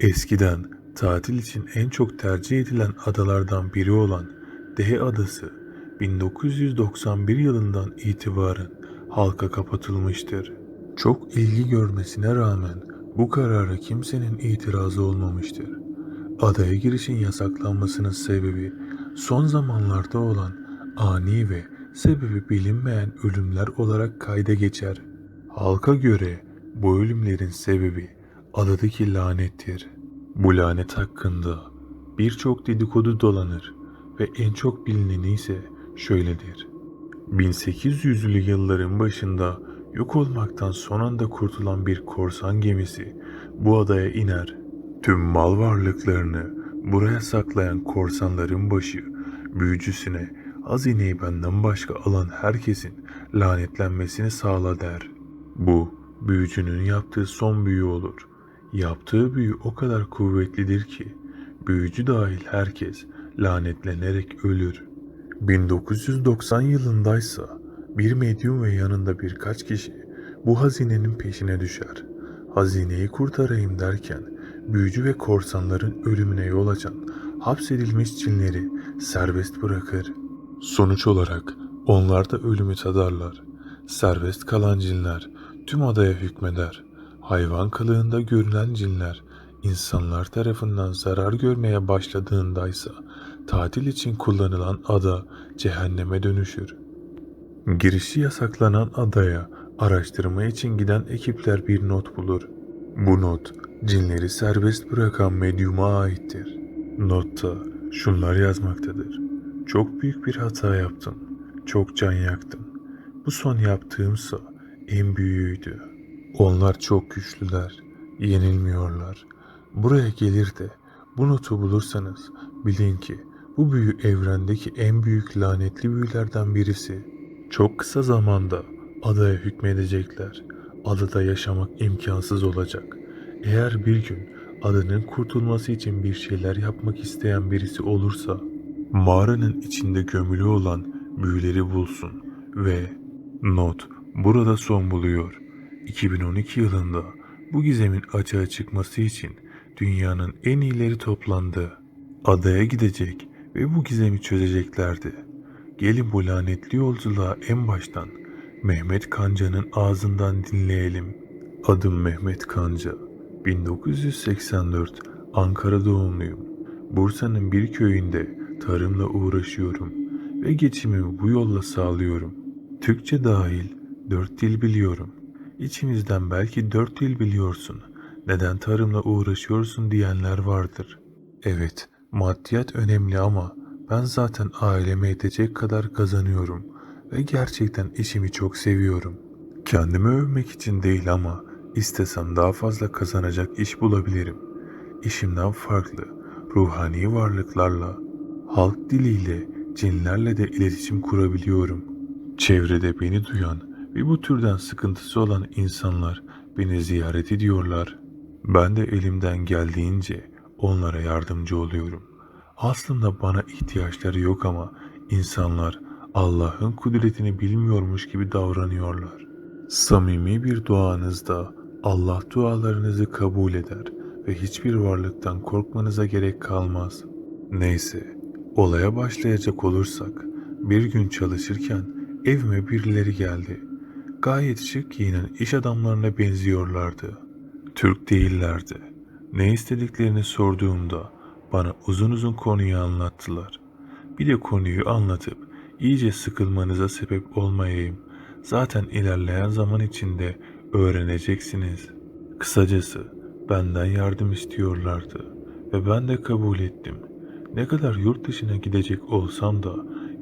Eskiden tatil için en çok tercih edilen adalardan biri olan Dehe Adası 1991 yılından itibaren halka kapatılmıştır. Çok ilgi görmesine rağmen bu karara kimsenin itirazı olmamıştır. Adaya girişin yasaklanmasının sebebi son zamanlarda olan ani ve sebebi bilinmeyen ölümler olarak kayda geçer. Halka göre bu ölümlerin sebebi adadaki lanettir. Bu lanet hakkında birçok dedikodu dolanır ve en çok bilineni ise şöyledir. 1800'lü yılların başında yok olmaktan son anda kurtulan bir korsan gemisi bu adaya iner. Tüm mal varlıklarını buraya saklayan korsanların başı büyücüsüne hazineyi benden başka alan herkesin lanetlenmesini sağla der. Bu büyücünün yaptığı son büyü olur. Yaptığı büyü o kadar kuvvetlidir ki büyücü dahil herkes lanetlenerek ölür. 1990 yılındaysa bir medyum ve yanında birkaç kişi bu hazinenin peşine düşer. Hazineyi kurtarayım derken büyücü ve korsanların ölümüne yol açan hapsedilmiş cinleri serbest bırakır. Sonuç olarak onlar da ölümü tadarlar. Serbest kalan cinler tüm adaya hükmeder. Hayvan kılığında görünen cinler insanlar tarafından zarar görmeye başladığındaysa tatil için kullanılan ada cehenneme dönüşür. Girişi yasaklanan adaya araştırma için giden ekipler bir not bulur. Bu not cinleri serbest bırakan medyuma aittir. Notta şunlar yazmaktadır. Çok büyük bir hata yaptım. Çok can yaktım. Bu son yaptığımsa en büyüğüydü. Onlar çok güçlüler. Yenilmiyorlar. Buraya gelir de bu notu bulursanız bilin ki bu büyü evrendeki en büyük lanetli büyülerden birisi. Çok kısa zamanda adaya hükmedecekler. Adada yaşamak imkansız olacak. Eğer bir gün adanın kurtulması için bir şeyler yapmak isteyen birisi olursa mağaranın içinde gömülü olan büyüleri bulsun ve not burada son buluyor. 2012 yılında bu gizemin açığa çıkması için dünyanın en iyileri toplandı. Adaya gidecek ve bu gizemi çözeceklerdi. Gelin bu lanetli yolculuğa en baştan Mehmet Kanca'nın ağzından dinleyelim. Adım Mehmet Kanca. 1984 Ankara doğumluyum. Bursa'nın bir köyünde tarımla uğraşıyorum ve geçimimi bu yolla sağlıyorum. Türkçe dahil dört dil biliyorum. İçimizden belki dört dil biliyorsun. Neden tarımla uğraşıyorsun diyenler vardır. Evet, maddiyat önemli ama ben zaten aileme yetecek kadar kazanıyorum ve gerçekten işimi çok seviyorum. Kendimi övmek için değil ama istesem daha fazla kazanacak iş bulabilirim. İşimden farklı, ruhani varlıklarla, halk diliyle, cinlerle de iletişim kurabiliyorum. Çevrede beni duyan ve bu türden sıkıntısı olan insanlar beni ziyaret ediyorlar. Ben de elimden geldiğince onlara yardımcı oluyorum. Aslında bana ihtiyaçları yok ama insanlar Allah'ın kudretini bilmiyormuş gibi davranıyorlar. Samimi bir duanızda Allah dualarınızı kabul eder ve hiçbir varlıktan korkmanıza gerek kalmaz. Neyse, olaya başlayacak olursak, bir gün çalışırken evime birileri geldi. Gayet şık giyinen iş adamlarına benziyorlardı. Türk değillerdi. Ne istediklerini sorduğumda bana uzun uzun konuyu anlattılar. Bir de konuyu anlatıp iyice sıkılmanıza sebep olmayayım. Zaten ilerleyen zaman içinde öğreneceksiniz. Kısacası benden yardım istiyorlardı ve ben de kabul ettim. Ne kadar yurt dışına gidecek olsam da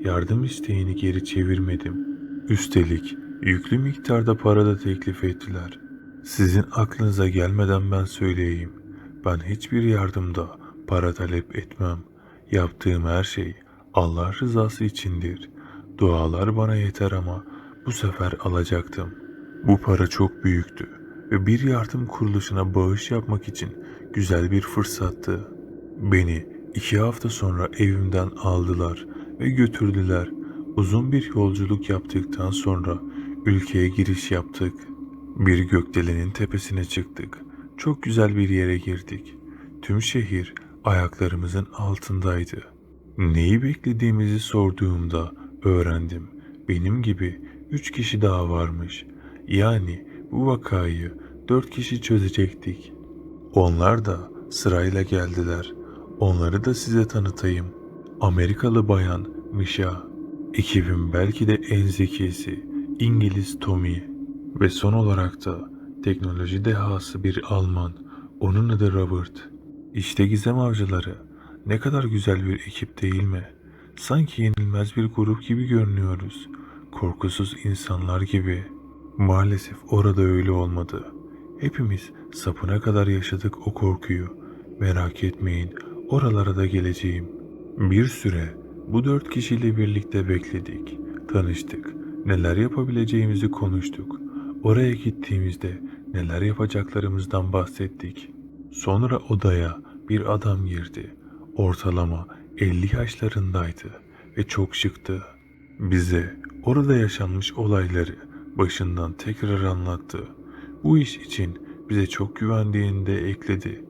yardım isteğini geri çevirmedim. Üstelik yüklü miktarda para da teklif ettiler. Sizin aklınıza gelmeden ben söyleyeyim. Ben hiçbir yardımda para talep etmem. Yaptığım her şey Allah rızası içindir. Dualar bana yeter ama bu sefer alacaktım. Bu para çok büyüktü ve bir yardım kuruluşuna bağış yapmak için güzel bir fırsattı. Beni iki hafta sonra evimden aldılar ve götürdüler. Uzun bir yolculuk yaptıktan sonra ülkeye giriş yaptık. Bir gökdelenin tepesine çıktık. Çok güzel bir yere girdik. tüm şehir ayaklarımızın altındaydı. Neyi beklediğimizi sorduğumda öğrendim. Benim gibi üç kişi daha varmış. Yani bu vakayı dört kişi çözecektik. Onlar da sırayla geldiler. Onları da size tanıtayım. Amerikalı bayan Misha. Ekibin belki de en zekisi İngiliz Tommy. Ve son olarak da teknoloji dehası bir Alman. Onun adı Robert. İşte gizem avcıları. Ne kadar güzel bir ekip değil mi? Sanki yenilmez bir grup gibi görünüyoruz. Korkusuz insanlar gibi. Maalesef orada öyle olmadı. Hepimiz sapına kadar yaşadık o korkuyu. Merak etmeyin, oralara da geleceğim. Bir süre bu dört kişiyle birlikte bekledik, tanıştık, neler yapabileceğimizi konuştuk. Oraya gittiğimizde neler yapacaklarımızdan bahsettik. Sonra odaya bir adam girdi. Ortalama 50 yaşlarındaydı ve çok şıktı. Bize orada yaşanmış olayları başından tekrar anlattı. Bu iş için bize çok güvendiğini de ekledi.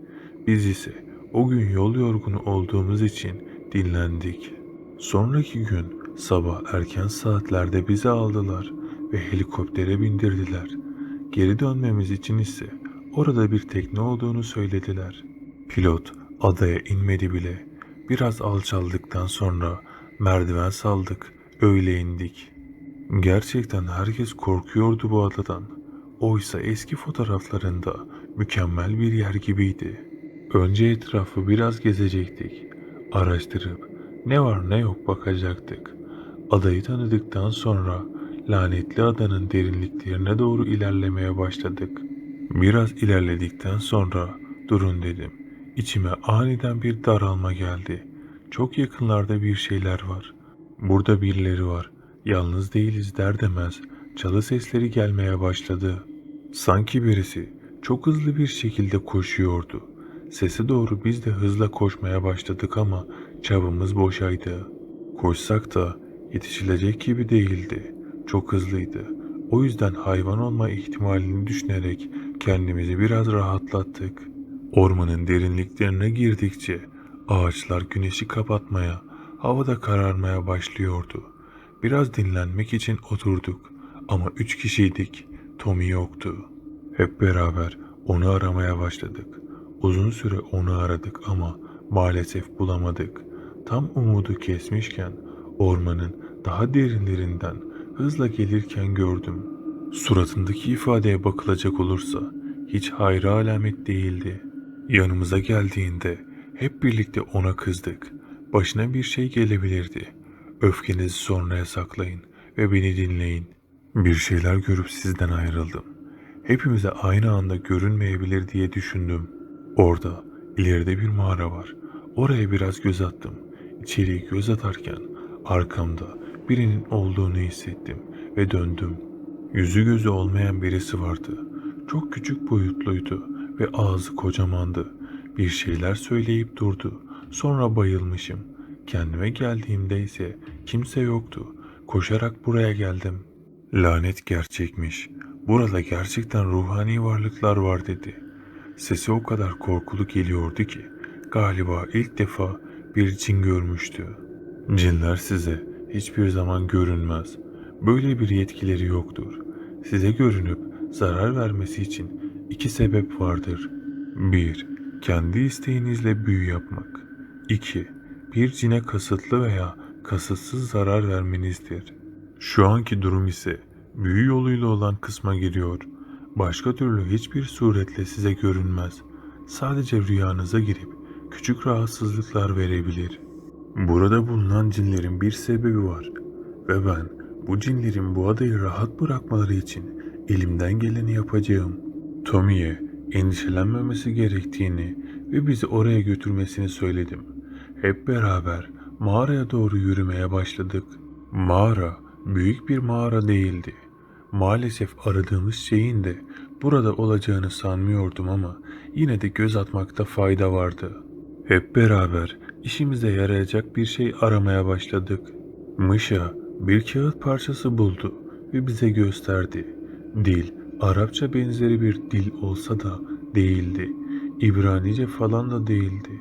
Biz ise o gün yol yorgunu olduğumuz için dinlendik. Sonraki gün sabah erken saatlerde bizi aldılar ve helikoptere bindirdiler. Geri dönmemiz için ise orada bir tekne olduğunu söylediler. Pilot adaya inmedi bile. Biraz alçaldıktan sonra merdiven saldık, öyle indik. Gerçekten herkes korkuyordu bu adadan. Oysa eski fotoğraflarında mükemmel bir yer gibiydi. Önce etrafı biraz gezecektik. Araştırıp ne var ne yok bakacaktık. Adayı tanıdıktan sonra lanetli adanın derinliklerine doğru ilerlemeye başladık. Biraz ilerledikten sonra durun dedim. İçime aniden bir daralma geldi. Çok yakınlarda bir şeyler var. Burada birileri var. Yalnız değiliz der demez çalı sesleri gelmeye başladı. Sanki birisi çok hızlı bir şekilde koşuyordu. Sese doğru biz de hızla koşmaya başladık ama çabamız boşaydı. Koşsak da yetişilecek gibi değildi. Çok hızlıydı. O yüzden hayvan olma ihtimalini düşünerek kendimizi biraz rahatlattık. Ormanın derinliklerine girdikçe ağaçlar güneşi kapatmaya, havada kararmaya başlıyordu. Biraz dinlenmek için oturduk ama üç kişiydik. Tommy yoktu. Hep beraber onu aramaya başladık. Uzun süre onu aradık ama maalesef bulamadık. Tam umudu kesmişken ormanın daha derinlerinden hızla gelirken gördüm. Suratındaki ifadeye bakılacak olursa hiç hayra alamet değildi. Yanımıza geldiğinde hep birlikte ona kızdık. Başına bir şey gelebilirdi. Öfkenizi sonraya saklayın ve beni dinleyin. Bir şeyler görüp sizden ayrıldım. Hepimize aynı anda görünmeyebilir diye düşündüm. Orada ileride bir mağara var. Oraya biraz göz attım. İçeriye göz atarken arkamda birinin olduğunu hissettim ve döndüm. Yüzü gözü olmayan birisi vardı. Çok küçük boyutluydu ve ağzı kocamandı. Bir şeyler söyleyip durdu. Sonra bayılmışım. Kendime geldiğimde ise kimse yoktu. Koşarak buraya geldim. Lanet gerçekmiş. Burada gerçekten ruhani varlıklar var dedi. Sesi o kadar korkulu geliyordu ki galiba ilk defa bir cin görmüştü. Cinler size hiçbir zaman görünmez. Böyle bir yetkileri yoktur. Size görünüp zarar vermesi için iki sebep vardır. 1. Kendi isteğinizle büyü yapmak. 2. Bir cine kasıtlı veya kasıtsız zarar vermenizdir. Şu anki durum ise büyü yoluyla olan kısma giriyor. Başka türlü hiçbir suretle size görünmez. Sadece rüyanıza girip küçük rahatsızlıklar verebilir. Burada bulunan cinlerin bir sebebi var ve ben bu cinlerin bu adayı rahat bırakmaları için elimden geleni yapacağım. Tommy'ye endişelenmemesi gerektiğini ve bizi oraya götürmesini söyledim. Hep beraber mağaraya doğru yürümeye başladık. Mağara büyük bir mağara değildi. Maalesef aradığımız şeyin de burada olacağını sanmıyordum ama yine de göz atmakta fayda vardı. Hep beraber işimize yarayacak bir şey aramaya başladık. Mışa bir kağıt parçası buldu ve bize gösterdi. Dil, Arapça benzeri bir dil olsa da değildi. İbranice falan da değildi.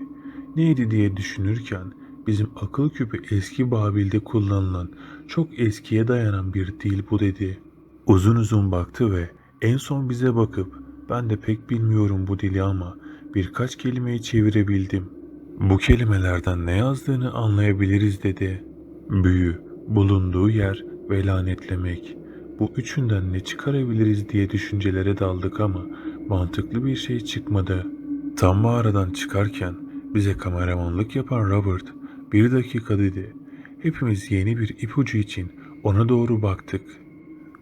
Neydi diye düşünürken bizim akıl küpü eski Babil'de kullanılan çok eskiye dayanan bir dil bu dedi. Uzun uzun baktı ve en son bize bakıp ben de pek bilmiyorum bu dili ama birkaç kelimeyi çevirebildim. Bu kelimelerden ne yazdığını anlayabiliriz dedi. Büyü, bulunduğu yer ve lanetlemek. Bu üçünden ne çıkarabiliriz diye düşüncelere daldık ama mantıklı bir şey çıkmadı. Tam mağaradan çıkarken bize kameramanlık yapan Robert bir dakika dedi. Hepimiz yeni bir ipucu için ona doğru baktık.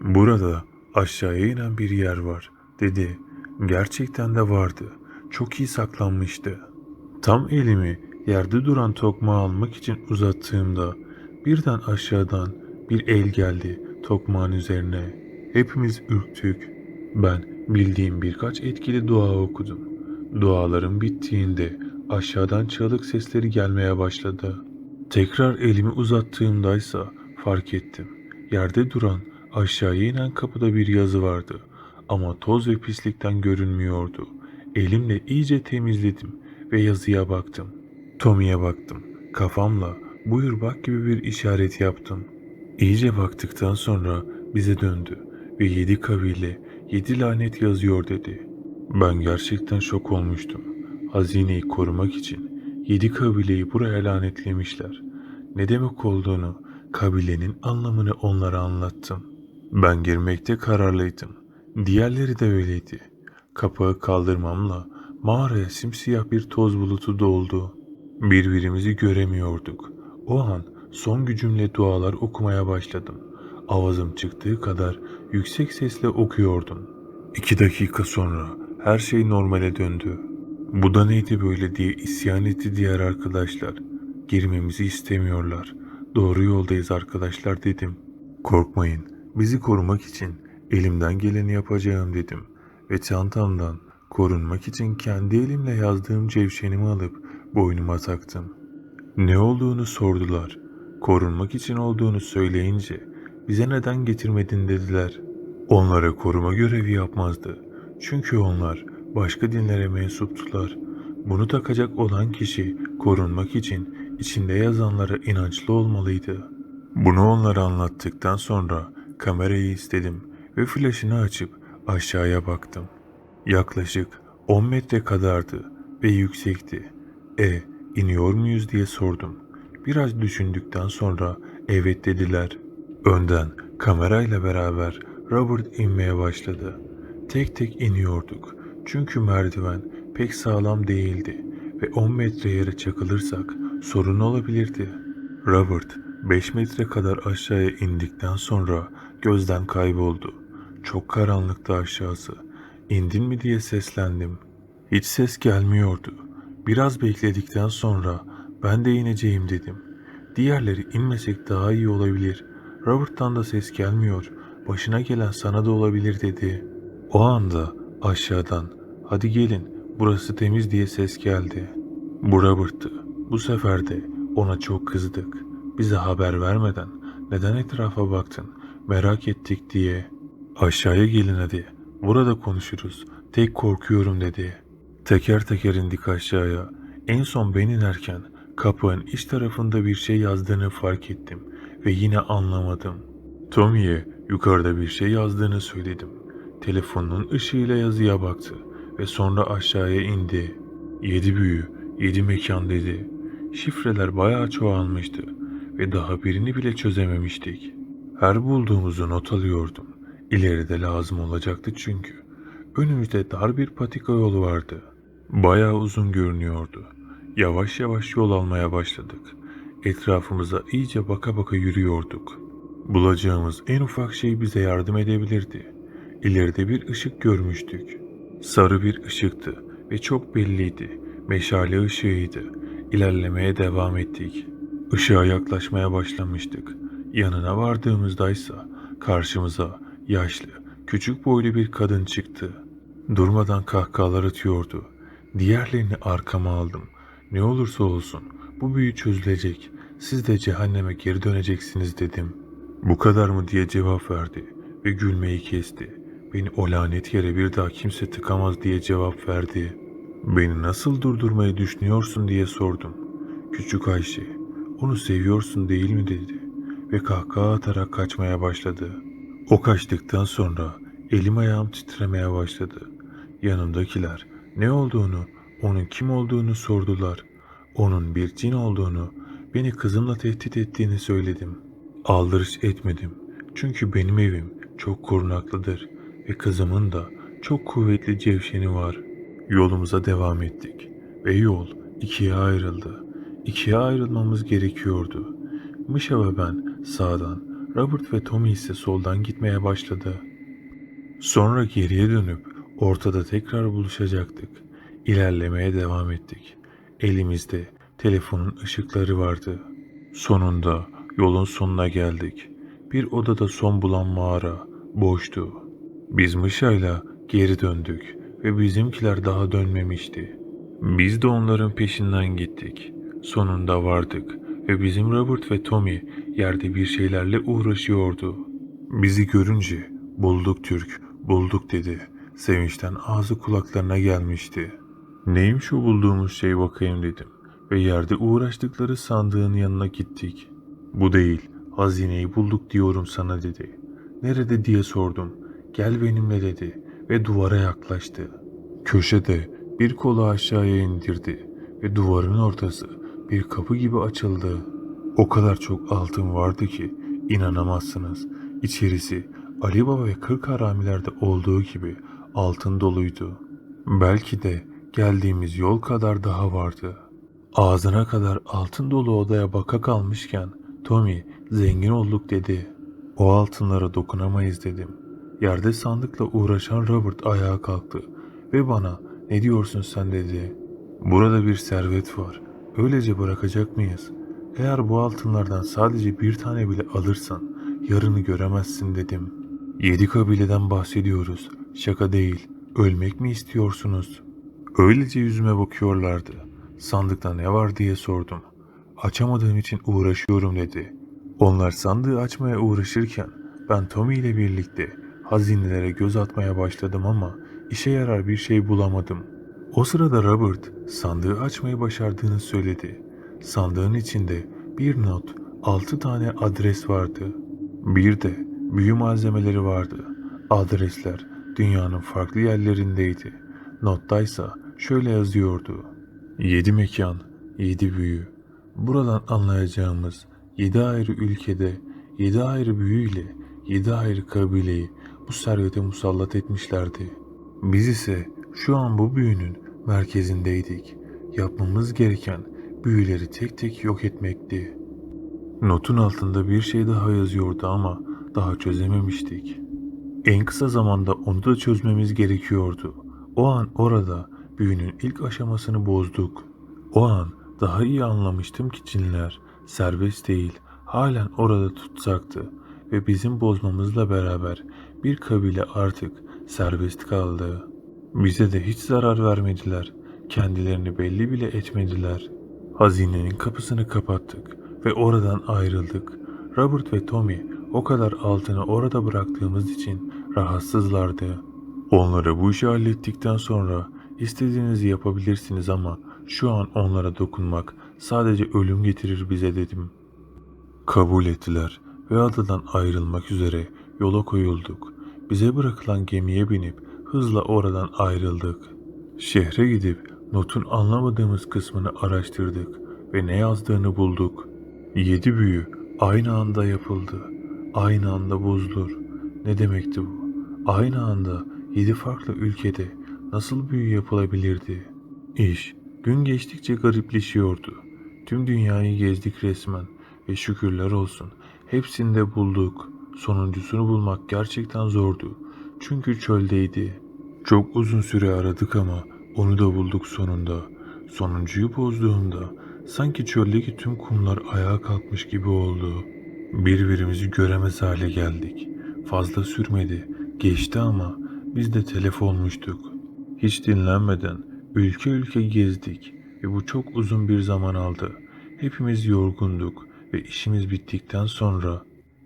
Burada aşağıya inen bir yer var dedi. Gerçekten de vardı. Çok iyi saklanmıştı. Tam elimi yerde duran tokmağı almak için uzattığımda birden aşağıdan bir el geldi tokmağın üzerine. Hepimiz ürktük. Ben bildiğim birkaç etkili dua okudum. Dualarım bittiğinde aşağıdan çığlık sesleri gelmeye başladı. Tekrar elimi uzattığımdaysa fark ettim. Yerde duran aşağıya inen kapıda bir yazı vardı. Ama toz ve pislikten görünmüyordu. Elimle iyice temizledim ve yazıya baktım. Tommy'ye baktım. Kafamla buyur bak gibi bir işaret yaptım. İyice baktıktan sonra bize döndü ve yedi kabile, yedi lanet yazıyor dedi. Ben gerçekten şok olmuştum. Hazineyi korumak için yedi kabileyi buraya lanetlemişler. Ne demek olduğunu, kabilenin anlamını onlara anlattım. Ben girmekte kararlıydım. Diğerleri de öyleydi. Kapağı kaldırmamla mağaraya simsiyah bir toz bulutu doldu. Birbirimizi göremiyorduk. O an son gücümle dualar okumaya başladım. Avazım çıktığı kadar yüksek sesle okuyordum. İki dakika sonra her şey normale döndü. Bu da neydi böyle diye isyan etti diğer arkadaşlar. Girmemizi istemiyorlar. Doğru yoldayız arkadaşlar dedim. Korkmayın. Bizi korumak için elimden geleni yapacağım dedim. Ve çantamdan korunmak için kendi elimle yazdığım cevşenimi alıp boynuma taktım. Ne olduğunu sordular. Korunmak için olduğunu söyleyince bize neden getirmedin dediler. Onlara koruma görevi yapmazdı. Çünkü onlar başka dinlere mensuptular. Bunu takacak olan kişi korunmak için içinde yazanlara inançlı olmalıydı. Bunu onlara anlattıktan sonra kamerayı istedim ve flaşını açıp aşağıya baktım. Yaklaşık 10 metre kadardı ve yüksekti. E, iniyor muyuz diye sordum. Biraz düşündükten sonra evet dediler. Önden kamerayla beraber Robert inmeye başladı. Tek tek iniyorduk. Çünkü merdiven pek sağlam değildi ve 10 metre yere çakılırsak sorun olabilirdi. Robert 5 metre kadar aşağıya indikten sonra gözden kayboldu. Çok karanlıktı aşağısı. İndin mi diye seslendim. Hiç ses gelmiyordu. Biraz bekledikten sonra ben de ineceğim dedim. Diğerleri inmesek daha iyi olabilir. Robert'tan da ses gelmiyor. Başına gelen sana da olabilir dedi. O anda aşağıdan hadi gelin burası temiz diye ses geldi. Bu Robert'tı. Bu sefer de ona çok kızdık. Bize haber vermeden neden etrafa baktın merak ettik diye. Aşağıya gelin hadi. Burada konuşuruz. Tek korkuyorum dedi. Teker teker indik aşağıya. En son ben inerken kapının iç tarafında bir şey yazdığını fark ettim ve yine anlamadım. Tommy'ye yukarıda bir şey yazdığını söyledim. Telefonun ışığıyla yazıya baktı ve sonra aşağıya indi. Yedi büyü, yedi mekan dedi. Şifreler bayağı çoğalmıştı ve daha birini bile çözememiştik. Her bulduğumuzu not alıyordum. İleride lazım olacaktı çünkü. Önümüzde dar bir patika yolu vardı. Bayağı uzun görünüyordu. Yavaş yavaş yol almaya başladık. Etrafımıza iyice baka baka yürüyorduk. Bulacağımız en ufak şey bize yardım edebilirdi. İleride bir ışık görmüştük. Sarı bir ışıktı ve çok belliydi. Meşale ışığıydı. İlerlemeye devam ettik. Işığa yaklaşmaya başlamıştık. Yanına vardığımızdaysa karşımıza yaşlı, küçük boylu bir kadın çıktı. Durmadan kahkahalar atıyordu. Diğerlerini arkama aldım. Ne olursa olsun bu büyü çözülecek. Siz de cehenneme geri döneceksiniz dedim. Bu kadar mı diye cevap verdi ve gülmeyi kesti. Beni o lanet yere bir daha kimse tıkamaz diye cevap verdi. Beni nasıl durdurmayı düşünüyorsun diye sordum. Küçük Ayşe, onu seviyorsun değil mi dedi ve kahkaha atarak kaçmaya başladı. O kaçtıktan sonra elim ayağım titremeye başladı. Yanımdakiler ne olduğunu, onun kim olduğunu sordular. Onun bir cin olduğunu, beni kızımla tehdit ettiğini söyledim. Aldırış etmedim. Çünkü benim evim çok korunaklıdır ve kızımın da çok kuvvetli cevşeni var. Yolumuza devam ettik ve yol ikiye ayrıldı. İkiye ayrılmamız gerekiyordu. Mışa ve ben sağdan, Robert ve Tommy ise soldan gitmeye başladı. Sonra geriye dönüp ortada tekrar buluşacaktık. İlerlemeye devam ettik. Elimizde telefonun ışıkları vardı. Sonunda yolun sonuna geldik. Bir odada son bulan mağara boştu. Biz Mışa'yla geri döndük ve bizimkiler daha dönmemişti. Biz de onların peşinden gittik. Sonunda vardık ve bizim Robert ve Tommy yerde bir şeylerle uğraşıyordu. Bizi görünce bulduk Türk, bulduk dedi. Sevinçten ağzı kulaklarına gelmişti. Neymiş o bulduğumuz şey bakayım dedim ve yerde uğraştıkları sandığın yanına gittik. Bu değil, hazineyi bulduk diyorum sana dedi. Nerede diye sordum. Gel benimle dedi ve duvara yaklaştı. Köşede bir kolu aşağıya indirdi ve duvarın ortası bir kapı gibi açıldı. O kadar çok altın vardı ki inanamazsınız. İçerisi Ali Baba ve Kırk Haramilerde olduğu gibi altın doluydu. Belki de geldiğimiz yol kadar daha vardı. Ağzına kadar altın dolu odaya baka kalmışken Tommy zengin olduk dedi. O altınlara dokunamayız dedim. Yerde sandıkla uğraşan Robert ayağa kalktı ve bana ne diyorsun sen dedi. Burada bir servet var. Öylece bırakacak mıyız? Eğer bu altınlardan sadece bir tane bile alırsan yarını göremezsin dedim. Yedi kabileden bahsediyoruz. Şaka değil. Ölmek mi istiyorsunuz? Öylece yüzüme bakıyorlardı. Sandıkta ne var diye sordum. Açamadığım için uğraşıyorum dedi. Onlar sandığı açmaya uğraşırken ben Tommy ile birlikte hazinelere göz atmaya başladım ama işe yarar bir şey bulamadım. O sırada Robert sandığı açmayı başardığını söyledi. Sandığın içinde bir not, altı tane adres vardı. Bir de büyü malzemeleri vardı. Adresler dünyanın farklı yerlerindeydi. Nottaysa şöyle yazıyordu. Yedi mekan, yedi büyü. Buradan anlayacağımız yedi ayrı ülkede, yedi ayrı büyüyle, yedi ayrı kabileyi bu servete musallat etmişlerdi. Biz ise şu an bu büyünün merkezindeydik. Yapmamız gereken büyüleri tek tek yok etmekti. Notun altında bir şey daha yazıyordu ama daha çözememiştik. En kısa zamanda onu da çözmemiz gerekiyordu. O an orada büyünün ilk aşamasını bozduk. O an daha iyi anlamıştım ki cinler serbest değil, halen orada tutsaktı ve bizim bozmamızla beraber bir kabile artık serbest kaldı. Bize de hiç zarar vermediler. Kendilerini belli bile etmediler. Hazinenin kapısını kapattık ve oradan ayrıldık. Robert ve Tommy o kadar altını orada bıraktığımız için rahatsızlardı. Onlara bu işi hallettikten sonra istediğinizi yapabilirsiniz ama şu an onlara dokunmak sadece ölüm getirir bize dedim. Kabul ettiler ve adadan ayrılmak üzere yola koyulduk. Bize bırakılan gemiye binip hızla oradan ayrıldık. Şehre gidip notun anlamadığımız kısmını araştırdık ve ne yazdığını bulduk. Yedi büyü aynı anda yapıldı. Aynı anda bozulur. Ne demekti bu? Aynı anda yedi farklı ülkede nasıl büyü yapılabilirdi? İş gün geçtikçe garipleşiyordu. Tüm dünyayı gezdik resmen ve şükürler olsun hepsini de bulduk. Sonuncusunu bulmak gerçekten zordu. Çünkü çöldeydi. Çok uzun süre aradık ama onu da bulduk sonunda. Sonuncuyu bozduğumda sanki çöldeki tüm kumlar ayağa kalkmış gibi oldu. Birbirimizi göremez hale geldik. Fazla sürmedi. Geçti ama biz de telef olmuştuk. Hiç dinlenmeden ülke ülke gezdik ve bu çok uzun bir zaman aldı. Hepimiz yorgunduk ve işimiz bittikten sonra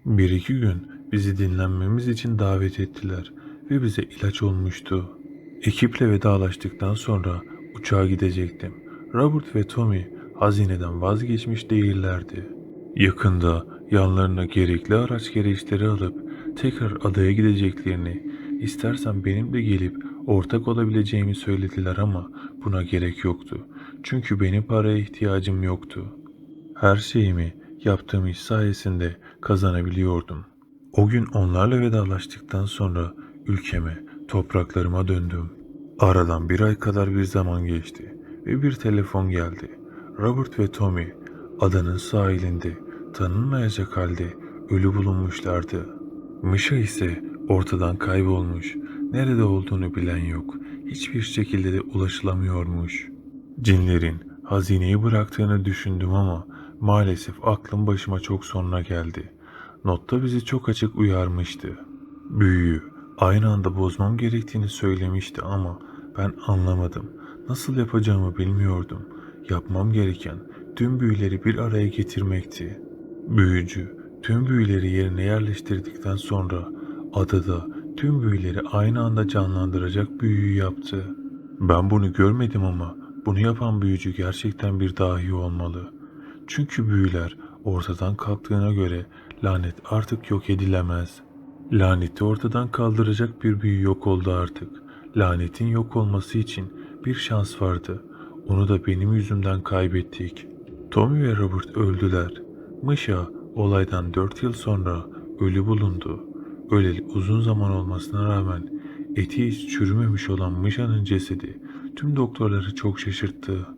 bir iki gün bizi dinlenmemiz için davet ettiler ve bize ilaç olmuştu. Ekiple vedalaştıktan sonra uçağa gidecektim. Robert ve Tommy hazineden vazgeçmiş değillerdi. Yakında yanlarına gerekli araç gereçleri alıp tekrar adaya gideceklerini, istersen benim de gelip ortak olabileceğimi söylediler ama buna gerek yoktu. Çünkü benim paraya ihtiyacım yoktu. Her şeyimi yaptığım iş sayesinde kazanabiliyordum. O gün onlarla vedalaştıktan sonra ülkeme, topraklarıma döndüm. Aradan bir ay kadar bir zaman geçti ve bir telefon geldi. Robert ve Tommy adanın sahilinde tanınmayacak halde ölü bulunmuşlardı. Mışa ise ortadan kaybolmuş, nerede olduğunu bilen yok, hiçbir şekilde de ulaşılamıyormuş. Cinlerin hazineyi bıraktığını düşündüm ama maalesef aklım başıma çok sonra geldi. Notta bizi çok açık uyarmıştı. Büyüyü aynı anda bozmam gerektiğini söylemişti ama ben anlamadım. Nasıl yapacağımı bilmiyordum. Yapmam gereken tüm büyüleri bir araya getirmekti. Büyücü tüm büyüleri yerine yerleştirdikten sonra adada tüm büyüleri aynı anda canlandıracak büyüyü yaptı. Ben bunu görmedim ama bunu yapan büyücü gerçekten bir dahi olmalı. Çünkü büyüler ortadan kalktığına göre lanet artık yok edilemez. Laneti ortadan kaldıracak bir büyü yok oldu artık. Lanetin yok olması için bir şans vardı. Onu da benim yüzümden kaybettik. Tommy ve Robert öldüler. Mışa olaydan 4 yıl sonra ölü bulundu. Öleli uzun zaman olmasına rağmen eti hiç çürümemiş olan Mışa'nın cesedi tüm doktorları çok şaşırttı.